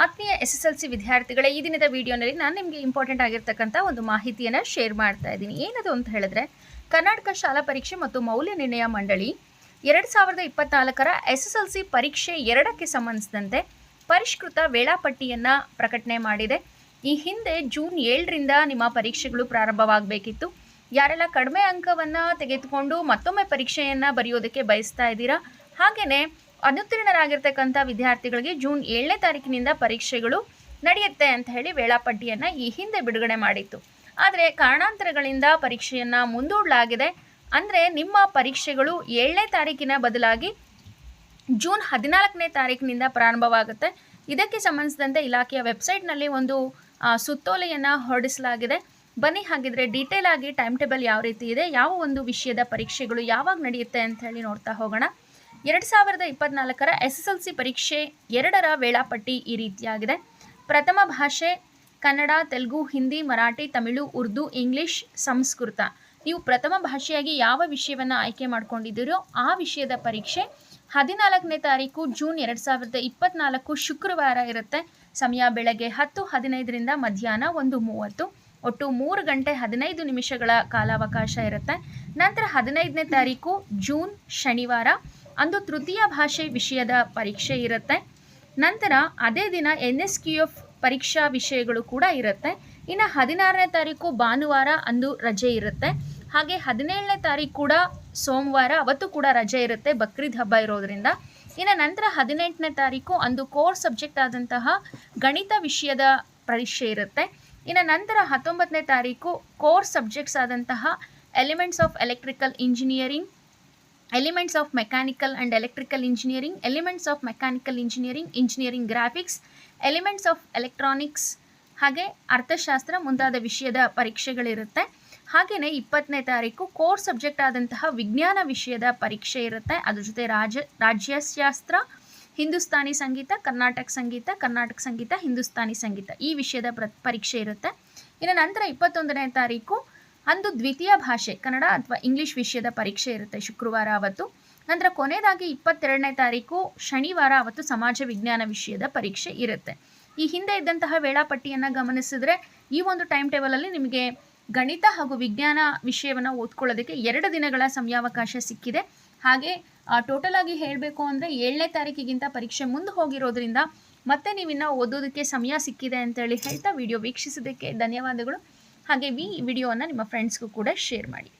ಆತ್ಮೀಯ S S L C ವಿದ್ಯಾರ್ಥಿಗಳೇ, ಈ ದಿನದ ವಿಡಿಯೋನಲ್ಲಿ ನಾನು ನಿಮಗೆ ಇಂಪಾರ್ಟೆಂಟ್ ಆಗಿರ್ತಕ್ಕಂಥ ಒಂದು ಮಾಹಿತಿಯನ್ನು ಶೇರ್ ಮಾಡ್ತಾ ಇದ್ದೀನಿ. ಏನದು ಅಂತ ಹೇಳಿದ್ರೆ, ಕರ್ನಾಟಕ ಶಾಲಾ ಪರೀಕ್ಷೆ ಮತ್ತು ಮೌಲ್ಯ ನಿರ್ಣಯ ಮಂಡಳಿ ಎರಡು ಸಾವಿರದ ಇಪ್ಪತ್ನಾಲ್ಕರ ಎಸ್ ಎಸ್ ಎಲ್ ಸಿ ಪರೀಕ್ಷೆ ಎರಡಕ್ಕೆ ಸಂಬಂಧಿಸಿದಂತೆ ಪರಿಷ್ಕೃತ ವೇಳಾಪಟ್ಟಿಯನ್ನು ಪ್ರಕಟಣೆ ಮಾಡಿದೆ. ಈ ಹಿಂದೆ ಜೂನ್ ಏಳರಿಂದ ನಿಮ್ಮ ಪರೀಕ್ಷೆಗಳು ಪ್ರಾರಂಭವಾಗಬೇಕಿತ್ತು. ಯಾರೆಲ್ಲ ಕಡಿಮೆ ಅಂಕವನ್ನು ತೆಗೆದುಕೊಂಡು ಮತ್ತೊಮ್ಮೆ ಪರೀಕ್ಷೆಯನ್ನು ಬರೆಯೋದಕ್ಕೆ ಬಯಸ್ತಾ ಇದ್ದೀರಾ? ಹಾಗೆಯೇ ಅನುತ್ತೀರ್ಣರಾಗಿರ್ತಕ್ಕಂಥ ವಿದ್ಯಾರ್ಥಿಗಳಿಗೆ ಜೂನ್ ಏಳನೇ ತಾರೀಕಿನಿಂದ ಪರೀಕ್ಷೆಗಳು ನಡೆಯುತ್ತೆ ಅಂತ ಹೇಳಿ ವೇಳಾಪಟ್ಟಿಯನ್ನು ಈ ಹಿಂದೆ ಬಿಡುಗಡೆ ಮಾಡಿತ್ತು. ಆದರೆ ಕಾರಣಾಂತರಗಳಿಂದ ಪರೀಕ್ಷೆಯನ್ನು ಮುಂದೂಡಲಾಗಿದೆ. ಅಂದರೆ ನಿಮ್ಮ ಪರೀಕ್ಷೆಗಳು ಏಳನೇ ತಾರೀಕಿನ ಬದಲಾಗಿ ಜೂನ್ ಹದಿನಾಲ್ಕನೇ ತಾರೀಕಿನಿಂದ ಪ್ರಾರಂಭವಾಗುತ್ತೆ. ಇದಕ್ಕೆ ಸಂಬಂಧಿಸಿದಂತೆ ಇಲಾಖೆಯ ವೆಬ್ಸೈಟ್ನಲ್ಲಿ ಒಂದು ಸುತ್ತೋಲೆಯನ್ನು ಹೊರಡಿಸಲಾಗಿದೆ. ಬನ್ನಿ ಹಾಗಿದ್ರೆ ಡೀಟೇಲ್ ಆಗಿ ಟೈಮ್ ಟೇಬಲ್ ಯಾವ ರೀತಿ ಇದೆ, ಯಾವ ಒಂದು ವಿಷಯದ ಪರೀಕ್ಷೆಗಳು ಯಾವಾಗ ನಡೆಯುತ್ತೆ ಅಂತ ಹೇಳಿ ನೋಡ್ತಾ ಹೋಗೋಣ. ಎರಡು ಸಾವಿರದ ಇಪ್ಪತ್ನಾಲ್ಕರ ಎಸ್ ಎಸ್ ಎಲ್ ಸಿ ಪರೀಕ್ಷೆ ಎರಡರ ವೇಳಾಪಟ್ಟಿ ಈ ರೀತಿಯಾಗಿದೆ. ಪ್ರಥಮ ಭಾಷೆ, ಕನ್ನಡ, ತೆಲುಗು, ಹಿಂದಿ, ಮರಾಠಿ, ತಮಿಳು, ಉರ್ದು, ಇಂಗ್ಲಿಷ್, ಸಂಸ್ಕೃತ. ನೀವು ಪ್ರಥಮ ಭಾಷೆಯಾಗಿ ಯಾವ ವಿಷಯವನ್ನು ಆಯ್ಕೆ ಮಾಡಿಕೊಂಡಿದ್ದೀರೋ ಆ ವಿಷಯದ ಪರೀಕ್ಷೆ ಹದಿನಾಲ್ಕನೇ ತಾರೀಕು ಜೂನ್ ಎರಡು ಸಾವಿರದ ಇಪ್ಪತ್ನಾಲ್ಕು ಶುಕ್ರವಾರ ಇರುತ್ತೆ. ಸಮಯ ಬೆಳಗ್ಗೆ ಹತ್ತು ಹದಿನೈದರಿಂದ ಮಧ್ಯಾಹ್ನ ಒಂದು ಮೂವತ್ತು. ಒಟ್ಟು ಮೂರು ಗಂಟೆ ಹದಿನೈದು ನಿಮಿಷಗಳ ಕಾಲಾವಕಾಶ ಇರುತ್ತೆ. ನಂತರ ಹದಿನೈದನೇ ತಾರೀಕು ಜೂನ್ ಶನಿವಾರ. ಅಂದು ತೃತೀಯ ಭಾಷೆ ವಿಷಯದ ಪರೀಕ್ಷೆ ಇರುತ್ತೆ. ನಂತರ ಅದೇ ದಿನ ಎನ್ ಎಸ್ ಕ್ಯೂ ಎಫ್ ಪರೀಕ್ಷಾ ವಿಷಯಗಳು ಕೂಡ ಇರುತ್ತೆ. ಇನ್ನು ಹದಿನಾರನೇ ತಾರೀಕು ಭಾನುವಾರ ಅಂದು ರಜೆ ಇರುತ್ತೆ. ಹಾಗೆ ಹದಿನೇಳನೇ ತಾರೀಕು ಕೂಡ ಸೋಮವಾರ, ಅವತ್ತು ಕೂಡ ರಜೆ ಇರುತ್ತೆ ಬಕ್ರೀದ್ ಹಬ್ಬ ಇರೋದ್ರಿಂದ. ಇನ್ನು ನಂತರ ಹದಿನೆಂಟನೇ ತಾರೀಕು ಅಂದು ಕೋರ್ ಸಬ್ಜೆಕ್ಟ್ ಆದಂತಹ ಗಣಿತ ವಿಷಯದ ಪರೀಕ್ಷೆ ಇರುತ್ತೆ. ಇನ್ನು ನಂತರ ಹತ್ತೊಂಬತ್ತನೇ ತಾರೀಕು ಕೋರ್ ಸಬ್ಜೆಕ್ಟ್ಸ್ ಆದಂತಹ elements of electrical engineering elements of mechanical and electrical engineering elements of mechanical engineering engineering graphics elements of electronics ಹಾಗೆ ಅರ್ಥಶಾಸ್ತ್ರ ಮುಂತಾದ ವಿಷಯದ ಪರೀಕ್ಷೆಗಳಿರುತ್ತೆ. ಹಾಗೆಯೇ ಇಪ್ಪತ್ತನೇ ತಾರೀಕು ಕೋರ್ ಸಬ್ಜೆಕ್ಟ್ ಆದಂತಹ ವಿಜ್ಞಾನ ವಿಷಯದ ಪರೀಕ್ಷೆ ಇರುತ್ತೆ. ಅದ್ರ ಜೊತೆ ರಾಜ, ರಾಜ್ಯಶಾಸ್ತ್ರ, ಹಿಂದೂಸ್ತಾನಿ ಸಂಗೀತ, ಕರ್ನಾಟಕ ಸಂಗೀತ ಕರ್ನಾಟಕ ಸಂಗೀತ, ಹಿಂದೂಸ್ತಾನಿ ಸಂಗೀತ ಈ ವಿಷಯದ ಪ್ರ, ಪರೀಕ್ಷೆ ಇರುತ್ತೆ. ಇನ್ನು ನಂತರ ಇಪ್ಪತ್ತೊಂದನೇ ತಾರೀಕು ಅಂದು ದ್ವಿತೀಯ ಭಾಷೆ, ಕನ್ನಡ ಅಥವಾ ಇಂಗ್ಲಿಷ್ ವಿಷಯದ ಪರೀಕ್ಷೆ ಇರುತ್ತೆ ಶುಕ್ರವಾರ ಅವತ್ತು. ನಂತರ ಕೊನೆಯದಾಗಿ ಇಪ್ಪತ್ತೆರಡನೇ ತಾರೀಕು ಶನಿವಾರ ಅವತ್ತು ಸಮಾಜ ವಿಜ್ಞಾನ ವಿಷಯದ ಪರೀಕ್ಷೆ ಇರುತ್ತೆ. ಈ ಹಿಂದೆ ಇದ್ದಂತಹ ವೇಳಾಪಟ್ಟಿಯನ್ನು ಗಮನಿಸಿದ್ರೆ ಈ ಒಂದು ಟೈಮ್ ಟೇಬಲಲ್ಲಿ ನಿಮಗೆ ಗಣಿತ ಹಾಗೂ ವಿಜ್ಞಾನ ವಿಷಯವನ್ನು ಓದ್ಕೊಳ್ಳೋದಕ್ಕೆ ಎರಡು ದಿನಗಳ ಸಮಯಾವಕಾಶ ಸಿಕ್ಕಿದೆ. ಹಾಗೆ ಟೋಟಲ್ ಆಗಿ ಹೇಳಬೇಕು ಅಂದರೆ ಏಳನೇ ತಾರೀಕಿಗಿಂತ ಪರೀಕ್ಷೆ ಮುಂದೆ ಹೋಗಿರೋದ್ರಿಂದ ಮತ್ತೆ ನೀವಿನ್ನ ಓದೋದಕ್ಕೆ ಸಮಯ ಸಿಕ್ಕಿದೆ ಅಂತೇಳಿ ಹೇಳ್ತಾ ವಿಡಿಯೋ ವೀಕ್ಷಿಸೋದಕ್ಕೆ ಧನ್ಯವಾದಗಳು. ಹಾಗೆ ಈ ವಿಡಿಯೋವನ್ನು ನಿಮ್ಮ ಫ್ರೆಂಡ್ಸ್ಗೂ ಕೂಡ ಶೇರ್ ಮಾಡಿ.